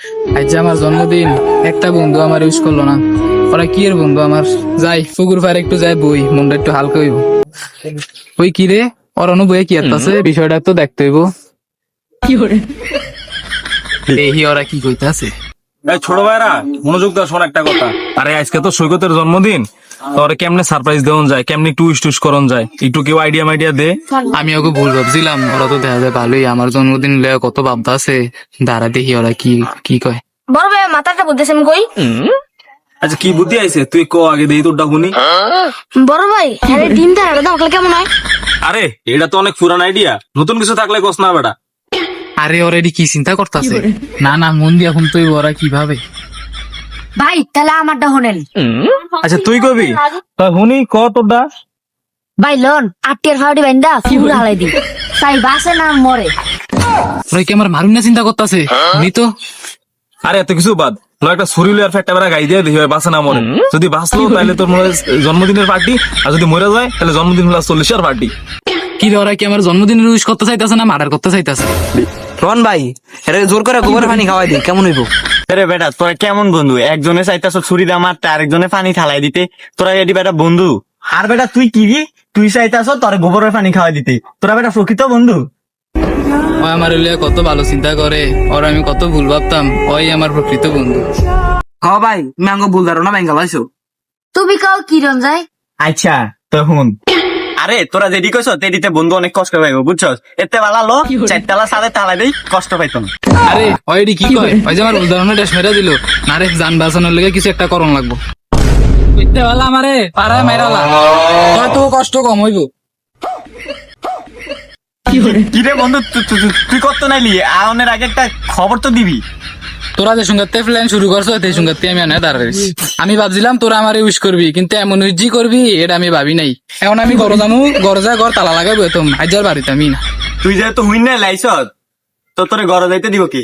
আজ আমার জন্মদিন একটা বন্ধু আমার ইউজ করল না। ওরা কি এর বন্ধু আমার? যাই পুকুর ফার একটু যাই বই মনটা একটু হালকা হইব। ওই কি রে? ওর অনুভবে কি আছে? বিষয়টা তো দেখতে হইব। দেখি ওরা কি কইতাছে। এই ছোট ভাইরা মনোযোগ দাও শোন একটা কথা। আরে আজকে তো সৈকতের জন্মদিন। তোরে কেমনে সারপ্রাইজ দেওয়া যায়? কেমনে টুইস টুইস করন যায়? একটু কেউ আইডিয়া মাইডিয়া দে। আমি ওকে ভুল ভাবছিলাম ওরা তো দেখা যায় ভালোই। আমার জন্মদিন লয়ে কত ভাবতা আছে দাঁড়া দেখি ওরা কি কি কয়। বড় ভাই মাথাটা বলতেছেন কই? আচ্ছা কি বুদ্ধি আইছে? তুই কো আগে দেই তোরটা শুনি। বড় ভাই হ্যাঁ ডিম থাকা দাম কেমন হয়? আরে এটা তো অনেক পুরান আইডিয়া নতুন কিছু থাকলে কস না বেটা। আরে অলরেডি কি চিন্তা করতেছে? না না মন দিয়ে এখন তুই ওরা কীভাবে। ভাই তাহলে আমারটা হনেন। আচ্ছা তুই কবি? তা শুনি ক তোরটা? ভাই লোন ফাউডি বাইন্দা ফুল হালাই দি। তাই বাসে না মরে। ওরা কি আমার মারুন না চিন্তা করতেছে? উনি তো। আরে এত কিছু বাদ। লো একটা ছুরি লইয়ার ফ্যাক্টা বেড়া গাই দিয়ে দেখি বাসে না মরে। যদি বাঁচলো তাহলে তোর মনে হয় জন্মদিনের পার্টি আর যদি মরে যায় তাহলে জন্মদিন হলো চল্লিশের পার্টি। কি রে, ওরা কি আমার জন্মদিনের উইশ করতে চাইতেছে না মার্ডার করতে চাইতেছে? রন ভাই এরা জোর করে গোবর পানি খাওয়াই দিই কেমন হইব? আরে বেটা তোরা কেমন বন্ধু? একজনে চাইতাছ ছুরি দা মারতে আরেকজনে পানি থালাই দিতে। তোরা এটি বেটা বন্ধু। আর বেটা তুই কি রে? তুই চাইতাছ তোর গোবরের পানি খাওয়াই দিতে। তোরা বেটা প্রকৃত বন্ধু। ও আমার লিয়ে কত ভালো চিন্তা করে। ওর আমি কত ভুল ভাবতাম। ওই আমার প্রকৃত বন্ধু। হ ভাই ম্যাঙ্গো ভুল ধারণা ব্যাঙ্গা লাইছো। তুমি কাও কিরণ যায় আচ্ছা তখন। আরে তোরা যেদি কইছ তেদিতে বন্ধু অনেক কষ্ট পাইব বুঝছস? এতে বালা লো চারতলা সাড়ে তালা দেই কষ্ট পাইতো না। আরে ওইডি কি কয়? ওই যে আমার উদাহরণে ড্যাশ মেরা দিল। না রে যান বাঁচানোর লেগে কিছু একটা করণ লাগবো। বুঝতে পারলাম আমারে পাড়ায় মেরালা হয়তো কষ্ট কম হইব। কি রে বন্ধু তু- তু- তু- তুই কত নাইলি? আউনের আগে একটা খবর তো দিবি। তোরা যে সঙ্গে প্ল্যান শুরু করছ, সেই সঙ্গে আমি আনে দাঁড়াইছি আমি ভাবছিলাম তোরা আমার উইশ করবি, কিন্তু এমন উইশ করবি, এটা আমি ভাবি নাই। এখন আমি ঘর যাব ঘর যা ঘর তালা লাগাবো তো আজ বাড়িতে আমি না। তুই যেহেতু হুইন না লাইছত তো তোরে ঘর যাইতে দিব কি?